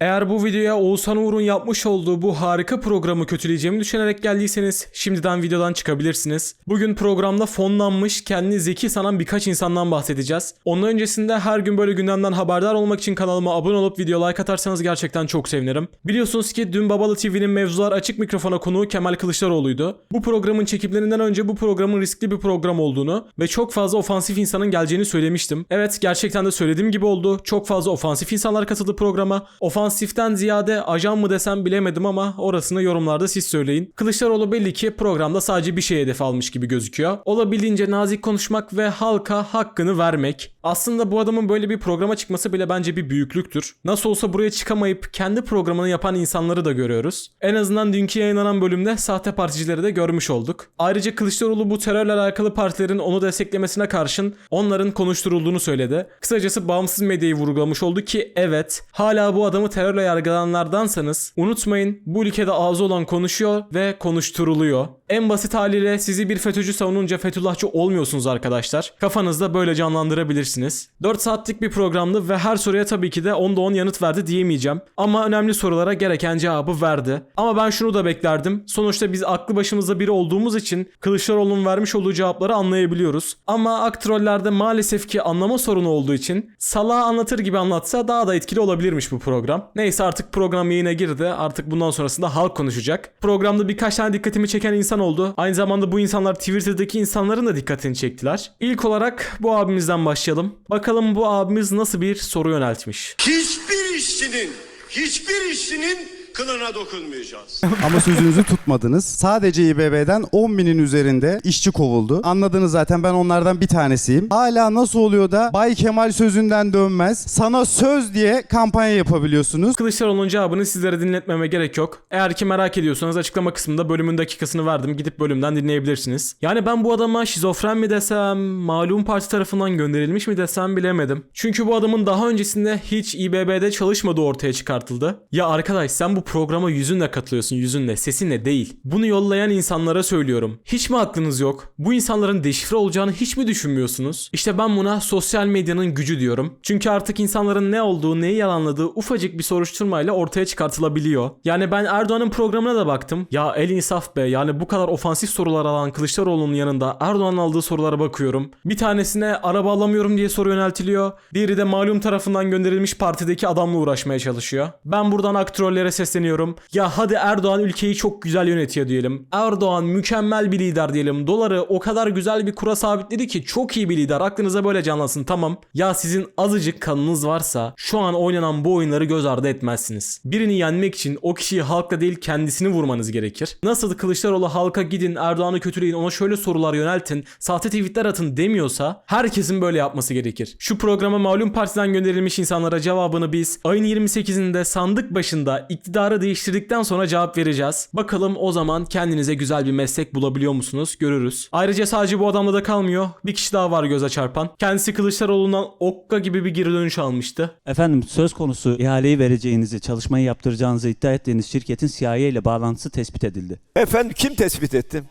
Eğer bu videoya Oğuzhan Uğur'un yapmış olduğu bu harika programı kötüleyeceğimi düşünerek geldiyseniz şimdiden videodan çıkabilirsiniz. Bugün programda fonlanmış, kendini zeki sanan birkaç insandan bahsedeceğiz. Onun öncesinde her gün böyle gündemden haberdar olmak için kanalıma abone olup video like atarsanız gerçekten çok sevinirim. Biliyorsunuz ki dün Babalı TV'nin mevzular açık mikrofona konuğu Kemal Kılıçdaroğlu'ydu. Bu programın çekimlerinden önce bu programın riskli bir program olduğunu ve çok fazla ofansif insanın geleceğini söylemiştim. Evet gerçekten de söylediğim gibi oldu. Çok fazla ofansif insanlar katıldı programa. Ofansiften ziyade ajan mı desem bilemedim ama orasını yorumlarda siz söyleyin. Kılıçdaroğlu belli ki programda sadece bir şey hedef almış gibi gözüküyor. Olabildiğince nazik konuşmak ve halka hakkını vermek. Aslında bu adamın böyle bir programa çıkması bile bence bir büyüklüktür. Nasıl olsa buraya çıkamayıp kendi programını yapan insanları da görüyoruz. En azından dünkü yayınlanan bölümde sahte particileri de görmüş olduk. Ayrıca Kılıçdaroğlu bu terörle alakalı partilerin onu desteklemesine karşın onların konuşturulduğunu söyledi. Kısacası bağımsız medyayı vurgulamış oldu ki evet hala bu adamı terörle yargılananlardansanız unutmayın bu ülkede ağzı olan konuşuyor ve konuşturuluyor. En basit haliyle sizi bir FETÖ'cü savununca Fethullahçı olmuyorsunuz arkadaşlar. Kafanızda böyle canlandırabilirsiniz. 4 saatlik bir programdı ve her soruya tabii ki de 10'da 10 yanıt verdi diyemeyeceğim. Ama önemli sorulara gereken cevabı verdi. Ama ben şunu da beklerdim. Sonuçta biz aklı başımızda biri olduğumuz için Kılıçdaroğlu'nun vermiş olduğu cevapları anlayabiliyoruz. Ama aktrollerde maalesef ki anlama sorunu olduğu için salağı anlatır gibi anlatsa daha da etkili olabilirmiş bu program. Neyse artık program yayına girdi. Artık bundan sonrasında halk konuşacak. Programda birkaç tane dikkatimi çeken insan oldu. Aynı zamanda bu insanlar Twitter'daki insanların da dikkatini çektiler. İlk olarak bu abimizden başlayalım. Bakalım bu abimiz nasıl bir soru yöneltmiş. Hiçbir işçinin, hiçbir işçinin kılına dokunmayacağız. Ama sözünüzü tutmadınız. Sadece İBB'den 10 binin üzerinde işçi kovuldu. Anladınız zaten ben onlardan bir tanesiyim. Hala nasıl oluyor da Bay Kemal sözünden dönmez. Sana söz diye kampanya yapabiliyorsunuz. Kılıçdaroğlu'nun cevabını sizlere dinletmeme gerek yok. Eğer ki merak ediyorsanız açıklama kısmında bölümün dakikasını verdim. Gidip bölümden dinleyebilirsiniz. Yani ben bu adama şizofren mi desem, malum parti tarafından gönderilmiş mi desem bilemedim. Çünkü bu adamın daha öncesinde hiç İBB'de çalışmadığı ortaya çıkartıldı. Ya arkadaş sen bu programa yüzünle katılıyorsun yüzünle, sesinle değil. Bunu yollayan insanlara söylüyorum. Hiç mi aklınız yok? Bu insanların deşifre olacağını hiç mi düşünmüyorsunuz? İşte ben buna sosyal medyanın gücü diyorum. Çünkü artık insanların ne olduğu, neyi yalanladığı ufacık bir soruşturmayla ortaya çıkartılabiliyor. Yani ben Erdoğan'ın programına da baktım. Ya el insaf be yani bu kadar ofansif sorular alan Kılıçdaroğlu'nun yanında Erdoğan'ın aldığı sorulara bakıyorum. Bir tanesine araba alamıyorum diye soru yöneltiliyor. Diğeri de malum tarafından gönderilmiş partideki adamla uğraşmaya çalışıyor. Ben buradan aktrollere sesleniyorum. Ya hadi Erdoğan ülkeyi çok güzel yönetiyor diyelim. Erdoğan mükemmel bir lider diyelim. Doları o kadar güzel bir kura sabitledi ki çok iyi bir lider. Aklınıza böyle canlansın tamam. Ya sizin azıcık kanınız varsa şu an oynanan bu oyunları göz ardı etmezsiniz. Birini yenmek için o kişiyi halkla değil kendisini vurmanız gerekir. Nasıl Kılıçdaroğlu halka gidin Erdoğan'ı kötüleyin ona şöyle sorular yöneltin sahte tweetler atın demiyorsa herkesin böyle yapması gerekir. Şu programa malum partiden gönderilmiş insanlara cevabını biz ayın 28'inde sandık başında iktidarı değiştirdikten sonra cevap vereceğiz. Bakalım o zaman kendinize güzel bir meslek bulabiliyor musunuz görürüz. Ayrıca sadece bu adamla da kalmıyor. Bir kişi daha var göze çarpan. Kendisi Kılıçdaroğlu'ndan okka gibi bir geri dönüş almıştı. Efendim söz konusu ihaleyi vereceğinizi, çalışmayı yaptıracağınızı iddia ettiğiniz şirketin CIA ile bağlantısı tespit edildi. Efendim kim tespit etti?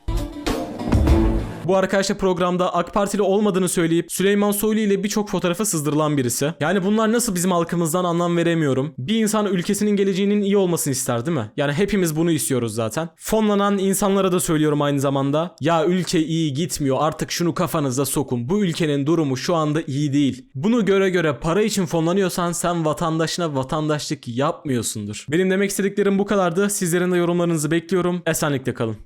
Bu arkadaş da programda AK Partili olmadığını söyleyip Süleyman Soylu ile birçok fotoğrafa sızdırılan birisi. Yani bunlar nasıl bizim halkımızdan anlam veremiyorum. Bir insan ülkesinin geleceğinin iyi olmasını ister değil mi? Yani hepimiz bunu istiyoruz zaten. Fonlanan insanlara da söylüyorum aynı zamanda. Ya ülke iyi gitmiyor artık şunu kafanıza sokun. Bu ülkenin durumu şu anda iyi değil. Bunu göre göre para için fonlanıyorsan sen vatandaşına vatandaşlık yapmıyorsundur. Benim demek istediklerim bu kadardı. Sizlerin de yorumlarınızı bekliyorum. Esenlikle kalın.